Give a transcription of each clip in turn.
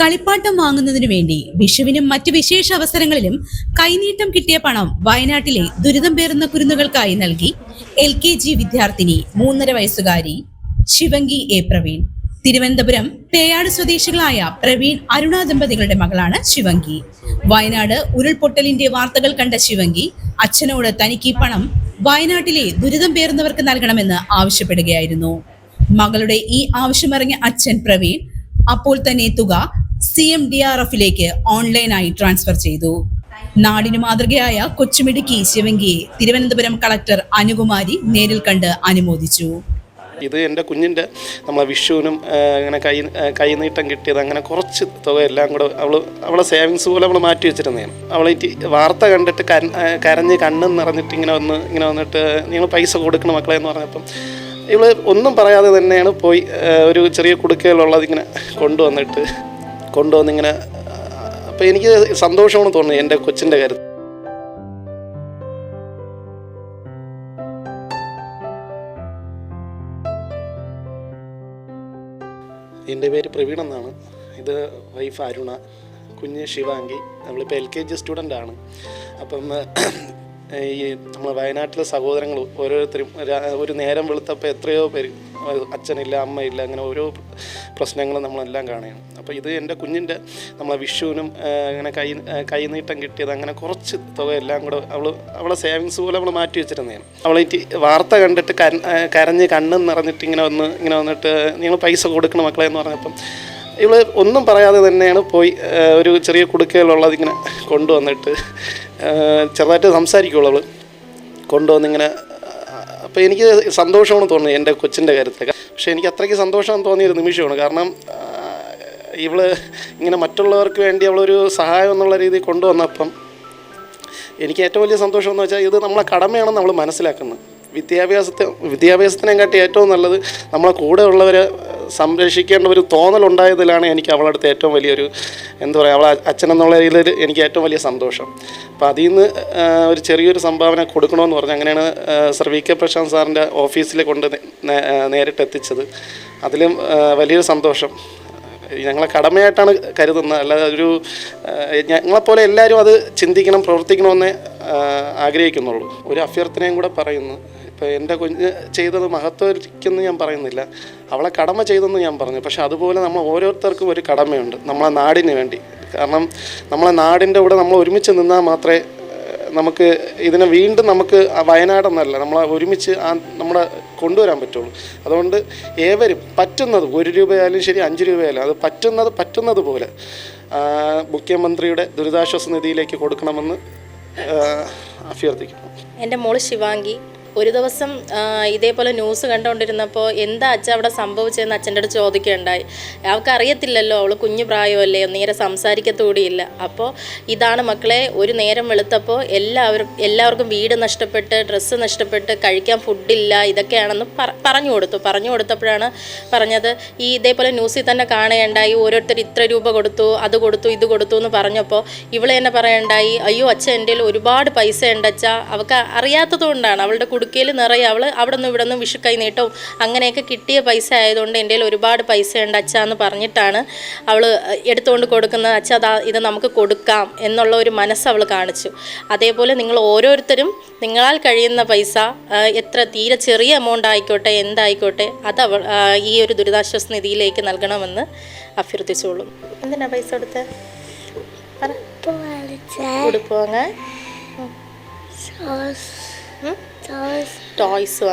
കളിപ്പാട്ടം വാങ്ങുന്നതിനു വേണ്ടി വിഷുവിനും മറ്റു വിശേഷ അവസരങ്ങളിലും കൈനീട്ടം കിട്ടിയ പണം വയനാട്ടിലെ ദുരിതം പേറുന്ന കുരുന്നുകൾക്കായി നൽകി എൽ കെ ജി വിദ്യാർത്ഥിനി മൂന്നര വയസ്സുകാരി ശിവങ്കി എ പ്രവീൺ. തിരുവനന്തപുരം പേയാട് സ്വദേശികളായ പ്രവീൺ അരുണ ദമ്പതികളുടെ മകളാണ് ശിവങ്കി. വയനാട് ഉരുൾപൊട്ടലിന്റെ വാർത്തകൾ കണ്ട ശിവങ്കി അച്ഛനോട് തനിക്ക് പണം വയനാട്ടിലെ ദുരിതം പേറുന്നവർക്ക് നൽകണമെന്ന് ആവശ്യപ്പെടുകയായിരുന്നു. മകളുടെ ഈ ആവശ്യമറിഞ്ഞ അച്ഛൻ പ്രവീൺ അപ്പോൾ തന്നെ തുക സി എം ഡി ആർ എഫിലേക്ക് ഓൺലൈനായി ട്രാൻസ്ഫർ ചെയ്തു. നാടിന് മാതൃകയായ കൊച്ചുമിടുക്കി ശിവങ്കിയെ തിരുവനന്തപുരം കളക്ടർ അനുകുമാരി നേരിൽ കണ്ട് അനുമോദിച്ചു. ഇത് എന്റെ കുഞ്ഞിന്റെ നമ്മളെ വിഷുവിനും ഇങ്ങനെ കൈ കൈനീട്ടം കിട്ടിയത് അങ്ങനെ കുറച്ച് തുക എല്ലാം കൂടെ അവൾ അവളെ സേവിങ്സ് പോലെ അവൾ മാറ്റി വെച്ചിരുന്നതാണ്. അവളെ വാർത്ത കണ്ടിട്ട് കരഞ്ഞ് കണ്ണും നിറഞ്ഞിട്ട് ഇങ്ങനെ വന്ന് ഇങ്ങനെ വന്നിട്ട് നിങ്ങൾ പൈസ കൊടുക്കണം മക്കളെ എന്ന് പറഞ്ഞപ്പം ഇവൾ ഒന്നും പറയാതെ തന്നെയാണ് പോയി ഒരു ചെറിയ കുടുക്കയിലുള്ളത് ഇങ്ങനെ കൊണ്ടുവന്നിട്ട് കൊണ്ടുവന്നിങ്ങനെ അപ്പോൾ എനിക്ക് സന്തോഷമാണ് തോന്നുന്നത് എന്റെ കൊച്ചിന്റെ കാര്യത്തിൽ. എന്റെ പേര് പ്രവീൺ എന്നാണ്. ഇത് വൈഫ് അരുണ കുഞ്ഞ് ശിവാങ്കി. നമ്മളിപ്പോൾ എൽ കെ ജി സ്റ്റുഡന്റ് ആണ്. അപ്പം ഈ നമ്മൾ വയനാട്ടിലെ സഹോദരങ്ങൾ ഓരോരുത്തരും ഒരു നേരം വെളുത്തപ്പോൾ എത്രയോ പേര് അച്ഛനില്ല അമ്മയില്ല അങ്ങനെ ഓരോ പ്രശ്നങ്ങളും നമ്മളെല്ലാം കാണുകയാണ്. അപ്പോൾ ഇത് എന്റെ കുഞ്ഞിന്റെ നമ്മളെ വിഷുവിനും അങ്ങനെ കൈ കൈനീട്ടം കിട്ടിയത് അങ്ങനെ കുറച്ച് തുക എല്ലാം കൂടെ അവൾ അവളെ സേവിങ്സ് പോലെ അവൾ മാറ്റി വെച്ചിരുന്നതാണ്. അവൾ ഈ വാർത്ത കണ്ടിട്ട് കരഞ്ഞ് കണ്ണും നിറഞ്ഞിട്ട് ഇങ്ങനെ വന്ന് ഇങ്ങനെ വന്നിട്ട് നിങ്ങൾ പൈസ കൊടുക്കണം മക്കളെ എന്ന് പറഞ്ഞപ്പം ഇവൾ ഒന്നും പറയാതെ തന്നെയാണ് പോയി ഒരു ചെറിയ കുടുക്കയിലുള്ളത് ഇങ്ങനെ കൊണ്ടുവന്നിട്ട് ചെറുതായിട്ട് സംസാരിക്കുള്ളൂ അവൾ കൊണ്ടുവന്നിങ്ങനെ അപ്പോൾ എനിക്ക് സന്തോഷമാണ് തോന്നുന്നത് എന്റെ കൊച്ചിന്റെ കാര്യത്തിൽ. പക്ഷേ എനിക്ക് അത്രയ്ക്ക് സന്തോഷം തോന്നിയൊരു നിമിഷമാണ്. കാരണം ഇവൾ ഇങ്ങനെ മറ്റുള്ളവർക്ക് വേണ്ടി അവളൊരു സഹായം എന്നുള്ള രീതിയിൽ കൊണ്ടുവന്നപ്പം എനിക്ക് ഏറ്റവും വലിയ സന്തോഷം എന്ന് വെച്ചാൽ ഇത് നമ്മളെ കടമയാണെന്ന് നമ്മൾ മനസ്സിലാക്കുന്നത്. വിദ്യാഭ്യാസത്തെ വിദ്യാഭ്യാസത്തിനെക്കാട്ടി ഏറ്റവും നല്ലത് നമ്മളെ കൂടെ ഉള്ളവരെ സംരക്ഷിക്കേണ്ട ഒരു തോന്നലുണ്ടായതിലാണ് എനിക്ക് അവളുടെ അടുത്ത് ഏറ്റവും വലിയൊരു എന്താ പറയുക അവളെ അച്ഛനെന്നുള്ള രീതിയിൽ എനിക്ക് ഏറ്റവും വലിയ സന്തോഷം. അപ്പോൾ അതിൽ നിന്ന് ഒരു ചെറിയൊരു സംഭാവന കൊടുക്കണമെന്ന് പറഞ്ഞു അങ്ങനെയാണ് സർ വി കെ പ്രശാന്ത് സാറിന്റെ ഓഫീസിൽ കൊണ്ട് നേരിട്ട് എത്തിച്ചത് അതിലും വലിയൊരു സന്തോഷം. ഞങ്ങളെ കടമയായിട്ടാണ് കരുതുന്നത്. അല്ലാതെ ഒരു ഞങ്ങളെപ്പോലെ എല്ലാവരും അത് ചിന്തിക്കണം പ്രവർത്തിക്കണമെന്നേ ആഗ്രഹിക്കുന്നുള്ളൂ. ഒരു അഭ്യർത്ഥനയും കൂടെ പറയുന്നു. ഇപ്പോൾ എന്റെ കുഞ്ഞ് ചെയ്തത് മഹത്വരിക്കുന്നു ഞാൻ പറയുന്നില്ല. അവളെ കടമ ചെയ്തെന്ന് ഞാൻ പറഞ്ഞു. പക്ഷെ അതുപോലെ നമ്മൾ ഓരോരുത്തർക്കും ഒരു കടമയുണ്ട് നമ്മളെ നാടിന് വേണ്ടി. കാരണം നമ്മളെ നാടിന്റെ കൂടെ നമ്മൾ ഒരുമിച്ച് നിന്നാൽ മാത്രമേ നമുക്ക് ഇതിനെ വീണ്ടും നമുക്ക് വയനാടെന്നല്ല നമ്മളെ ഒരുമിച്ച് ആ നമ്മുടെ കൊണ്ടുവരാൻ പറ്റുള്ളൂ. അതുകൊണ്ട് ഏവരും പറ്റുന്നത് ഒരു രൂപയായാലും ശരി അഞ്ച് രൂപയായാലും അത് പറ്റുന്നത് പറ്റുന്നത് പോലെ മുഖ്യമന്ത്രിയുടെ ദുരിതാശ്വാസ നിധിയിലേക്ക് കൊടുക്കണമെന്ന് അഭ്യർത്ഥിക്കുന്നു. എന്റെ മോൾ ശിവാങ്കി. ഒരു ദിവസം ഇതേപോലെ ന്യൂസ് കണ്ടുകൊണ്ടിരുന്നപ്പോൾ എന്താ അച്ഛൻ അവിടെ സംഭവിച്ചതെന്ന് അച്ഛന്റെ അടുത്ത് ചോദിക്കുകയുണ്ടായി. അവൾക്ക് അറിയത്തില്ലല്ലോ അവൾ കുഞ്ഞു പ്രായമല്ലേ നേരെ സംസാരിക്കത്തുകൂടിയില്ല അപ്പോൾ ഇതാണ് മക്കളെ ഒരു നേരം വെളുത്തപ്പോൾ എല്ലാവരും എല്ലാവർക്കും വീട് നഷ്ടപ്പെട്ട് ഡ്രസ്സ് നഷ്ടപ്പെട്ട് കഴിക്കാൻ ഫുഡില്ല ഇതൊക്കെയാണെന്ന് പറ- പറഞ്ഞു കൊടുത്തു. പറഞ്ഞു കൊടുത്തപ്പോഴാണ് പറഞ്ഞത് ഈ ഇതേപോലെ ന്യൂസിൽ തന്നെ കാണുകയുണ്ടായി ഓരോരുത്തർ ഇത്ര രൂപ കൊടുത്തു അത് കൊടുത്തു ഇത് കൊടുത്തു എന്ന് പറഞ്ഞപ്പോൾ ഇവളെ തന്നെ പറയണ്ടായി അയ്യോ അച്ഛൻ എന്റെ ഒരുപാട് പൈസ ഉണ്ട് അവൾക്ക് അറിയാത്തത് കൊണ്ടാണ് അവളുടെ കുടുക്കയിൽ നിറയെ അവൾ അവിടെ നിന്ന് ഇവിടെ നിന്ന് വിഷു കൈനീട്ടവും അങ്ങനെയൊക്കെ കിട്ടിയ പൈസ ആയതുകൊണ്ട് എന്റെ കയ്യിൽ ഒരുപാട് പൈസ ഉണ്ട് അച്ഛാ എന്ന് പറഞ്ഞിട്ടാണ് അവൾ എടുത്തുകൊണ്ട് കൊടുക്കുന്നത്. അച്ഛ അതാ ഇത് നമുക്ക് കൊടുക്കാം എന്നുള്ള ഒരു മനസ്സ് അവൾ കാണിച്ചു. അതേപോലെ നിങ്ങൾ ഓരോരുത്തരും നിങ്ങളാൽ കഴിയുന്ന പൈസ എത്ര തീരെ ചെറിയ എമൗണ്ട് ആയിക്കോട്ടെ എന്തായിക്കോട്ടെ അത് അവൾ ഈ ഒരു ദുരിതാശ്വാസ നിധിയിലേക്ക് നൽകണമെന്ന് അഭ്യർത്ഥിച്ചോളും. എന്തിനാ പൈസ കൊടുത്തത് പറ. ഉടുപ്പ് വാങ്ങാൻ ഉം? Toys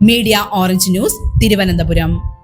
media orange news Thiruvananthapuram